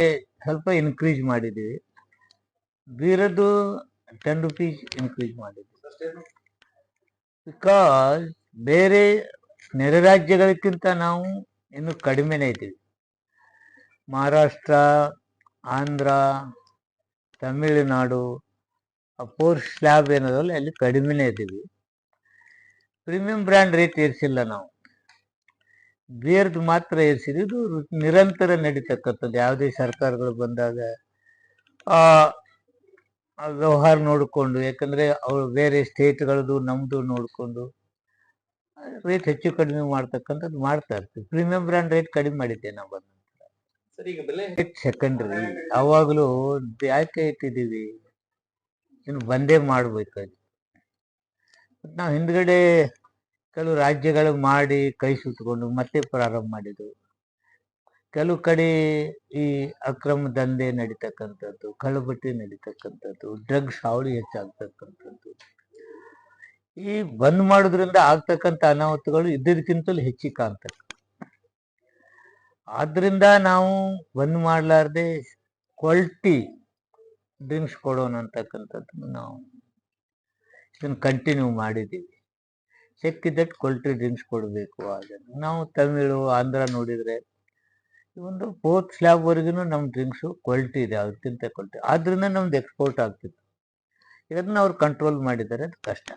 ಸ್ವಲ್ಪ ಇನ್ಕ್ರೀಸ್ ಮಾಡಿದ್ದೀವಿ. ಬೀರದು ಟೆನ್ ರುಪೀಸ್ ಇನ್ಕ್ರೀಸ್ ಮಾಡಿದ್ದೀವಿ. ಬಿಕಾಸ್ ಬೇರೆ ನೆರೆ ರಾಜ್ಯಗಳಕ್ಕಿಂತ ನಾವು ಇನ್ನು ಕಡಿಮೆನೇ ಇದ್ದೀವಿ. ಮಹಾರಾಷ್ಟ್ರ, ಆಂಧ್ರ, ತಮಿಳುನಾಡು ಫೋರ್ ಸ್ಲ್ಯಾಬ್ ಏನದಲ್ಲ ಅಲ್ಲಿ ಕಡಿಮೆನೇ ಇದ್ದೀವಿ. ಪ್ರೀಮಿಯಂ ಬ್ರ್ಯಾಂಡ್ ರೇಟ್ ಏರಿಸಿಲ್ಲ ನಾವು. ಬೇರ್ದು ಮಾತ್ರ ಏರಿಸಿದ್ರು ಇದು ನಿರಂತರ ನಡೀತಕ್ಕಂಥದ್ದು. ಯಾವುದೇ ಸರ್ಕಾರಗಳು ಬಂದಾಗ ಆ ವ್ಯವಹಾರ ನೋಡಿಕೊಂಡು ಯಾಕಂದ್ರೆ ಅವ್ರು ಬೇರೆ ಸ್ಟೇಟ್ಗಳದ್ದು ನಮ್ದು ನೋಡಿಕೊಂಡು ರೇಟ್ ಹೆಚ್ಚು ಕಡಿಮೆ ಮಾಡ್ತಕ್ಕಂಥದ್ದು ಮಾಡ್ತಾ ಇರ್ತೀವಿ. ಪ್ರೀಮಿಯಂ ಬ್ರ್ಯಾಂಡ್ ರೇಟ್ ಕಡಿಮೆ ಮಾಡಿದ್ದೆ ನಾವು ಬಂದ ಸೆಕೆಂಡ್ರಿ ಅವಾಗಲೂ ಯಾಕೆ ಇಟ್ಟಿದ್ದೀವಿ? ಇನ್ನು ಬಂದೇ ಮಾಡ್ಬೇಕಾಗಿ ನಾವು ಹಿಂದ್ಗಡೆ ಕೆಲವು ರಾಜ್ಯಗಳು ಮಾಡಿ ಕೈ ಸುಟ್ಕೊಂಡು ಮತ್ತೆ ಪ್ರಾರಂಭ ಮಾಡಿದರು. ಕೆಲವು ಕಡೆ ಈ ಅಕ್ರಮ ದಂಧೆ ನಡೀತಕ್ಕಂಥದ್ದು ಕಳ್ಳಬಟ್ಟಿ ನಡೀತಕ್ಕಂಥದ್ದು ಡ್ರಗ್ಸ್ ಹಾವಳಿ ಹೆಚ್ಚಾಗ್ತಕ್ಕಂಥದ್ದು. ಈ ಬಂದ್ ಮಾಡೋದ್ರಿಂದ ಆಗ್ತಕ್ಕಂಥ ಅನಾಹುತಗಳು ಇದ್ದಕ್ಕಿಂತಲೂ ಹೆಚ್ಚಿಗೆ ಕಾಣ್ತಕ್ಕ ಆದ್ರಿಂದ ನಾವು ಬಂದ್ ಮಾಡಲಾರ್ದೆ ಕ್ವಾಲಿಟಿ ಡ್ರಿಂಕ್ಸ್ ಕೊಡೋಣ ಅಂತಕ್ಕಂಥದ್ದು ನಾವು ಇದನ್ನು ಕಂಟಿನ್ಯೂ ಮಾಡಿದ್ದೀವಿ. ಸಿಕ್ಕಿದ್ದಟ್ಟು ಕ್ವಾಲಿಟಿ ಡ್ರಿಂಕ್ಸ್ ಕೊಡಬೇಕು ಅದನ್ನು. ನಾವು ತಮಿಳು, ಆಂಧ್ರ ನೋಡಿದರೆ ಒಂದು ಫೋರ್ತ್ ಸ್ಲ್ಯಾಬ್ವರೆಗೂ ನಮ್ಮ ಡ್ರಿಂಕ್ಸು ಕ್ವಾಲಿಟಿ ಇದೆ, ಅದಕ್ಕಿಂತ ಕ್ವಾಲಿಟಿ ಆದ್ದರಿಂದ ನಮ್ದು ಎಕ್ಸ್ಪೋರ್ಟ್ ಆಗ್ತಿತ್ತು. ಇದನ್ನು ಅವ್ರು ಕಂಟ್ರೋಲ್ ಮಾಡಿದ್ದಾರೆ, ಅದು ಕಷ್ಟ